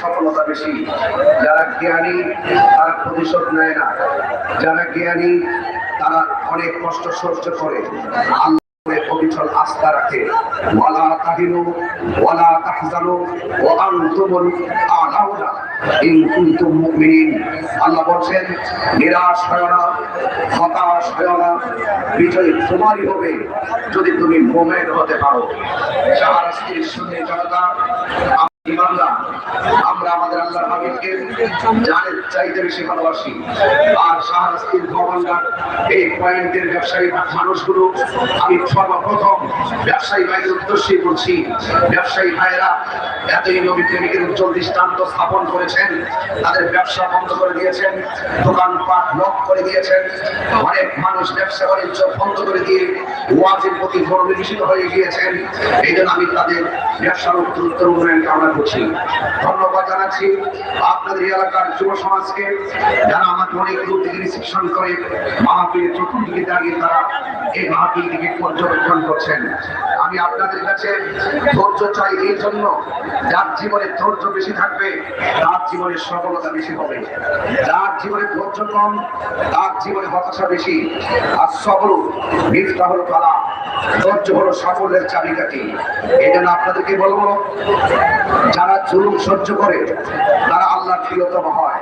সফলতা বেশি। যারা জ্ঞানী, তারা প্রতিশোধ নেয় না। যারা জ্ঞানী, তারা অনেক কষ্ট সহ্য করে। আল্লাহ আস্থা রাখে। আল্লাহ না হয় না তোমারই হবে যদি তুমি মুমিন হতে পারো। শাহরাস্তির সুন্নি জনতা ইমানদার আমরা আমাদের বেশি ভালোবাসি। সর্বপ্রথম ব্যবসায়ী ভাইদের উদ্দেশ্যে বলছি, ব্যবসায়ী ভাইয়েরা এতই নবী স্থাপন করেছেন, তাদের ব্যবসা বন্ধ করে দিয়েছেন, দোকানপাট লক করে দিয়েছেন, অনেক মানুষ ব্যবসা বাণিজ্য বন্ধ করে দিয়ে ওয়াজের প্রতি মনোনিবেশিত হয়ে গিয়েছেন। এই জন্য আমি তাদের ব্যবসার উত্তর উন্নয়ন কামনা করছি। ধন্যবাদ জানাচ্ছি। আপনাদের এলাকার যুব সমাজকে যারা আমাকে অনেক দূর থেকে রিসেপশন করে, মাহফিলের চতুর্দিকে দাঁড়িয়ে তারা এই মাহফিলটিকে পর্যবেক্ষণ করছেন। আমি আপনাদের কাছে ধৈর্য চাই, এই জন্য যার জীবনে ধৈর্য বেশি থাকবে, তার জীবনে সফলতা বেশি হবে। যার জীবনে ধৈর্য কম, তার জীবনে হতাশা বেশি। আর সফল মিথটা হলো কালা ধৈর্য হলো সাফল্যের চাবিকাঠি। এই জন্য আপনাদেরকে বলব, যারা জুলুম সহ্য করে, তারা আল্লাহ প্রিয়তম হয়।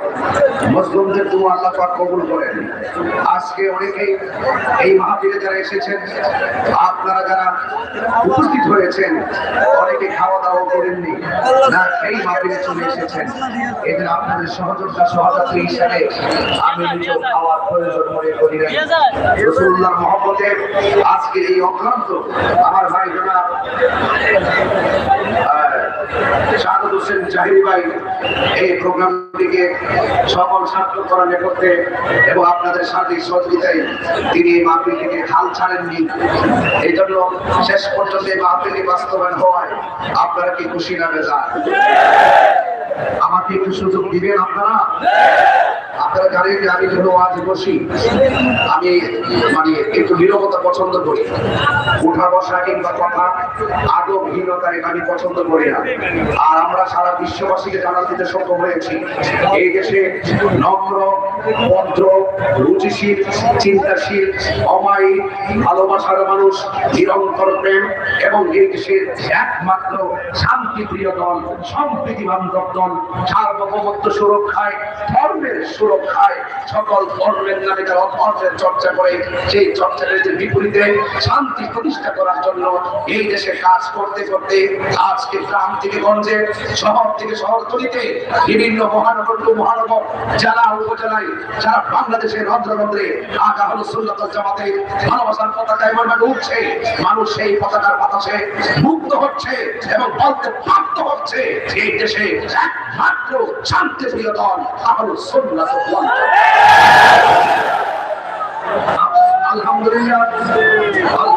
মুসলিমদের তুমি আল্লাহ পাক কবুল করেন। আজকে অনেকেই এই মাহফিলে যারা এসেছেন, আপনারা যারা উপস্থিত হয়েছেন, অনেকে খাওয়া দাওয়া করেননি, না এই মাহফিলে চলে এসেছেন। এদের আপনাদের সহযোগিতা, সহযাত্রী হিসাবে আমি নিজেও খাওয়ার প্রয়োজন মনে করি রসুল্লাহ মহব্বতে আজকে এই অক্লান্ত। আমার ভাই জনাব শাহাদুল হোসেন জাহির ভাই এই প্রোগ্রামটিকে সফল সার্থক করার নেপথ্যে এবং আপনাদের সাথে সহযোগিতায় তিনি এই হাল ছাড়েননি। এই জন্য শেষ পর্যন্ত এই মাহফিলটি বাস্তবায়ন হওয়ায় আপনারা কি খুশি না বেজার? আমাকে একটু সুযোগ দিবেন আপনারা? আপনারা যে আমি যখন আজ বসি আমি মানে একটু নিরবতা পছন্দ করি। উঠা বসা কিংবা কথা আমি পছন্দ করি না। আর আমরা সারা বিশ্ববাসীকে জানাতে দিতে সক্ষম হয়েছি, এই দেশে নম্র রুচিশীল, চিন্তাশীল অমায়ী ভালোবাসার মানুষ, নিরন্তর প্রেম এবং এই দেশের একমাত্র শান্তিপ্রিয় দল সম্প্রীতি বান্ধব দল সার্বভৌমত্ব সুরক্ষায়, ধর্মের সুরক্ষায় সকল ধর্মের নামে চর্চা করে, সেই চর্চাকারীদের বিপরীতে শান্তি প্রতিষ্ঠা করার জন্য এই দেশে কাজ করতে করতে আজকে গ্রাম থেকে গঞ্জে, শহর থেকে শহরতলিতে বিভিন্ন মহানগর টু মহানগর, জেলা, উপজেলায় সারা বাংলাদেশের রন্ধ্রে আগা হলো সুন্নত জামাতে ভালোবাসার পতাকা এমন ভাবে উঠছে মানুষ সেই পতাকার বাতাসে মুক্ত হচ্ছে এবং বলতে বাধ্য হচ্ছে এই দেশে একমাত্র শান্তিপ্রিয় দল আহল সুন্নাত ওয়াল আলহামদুলিল্লাহ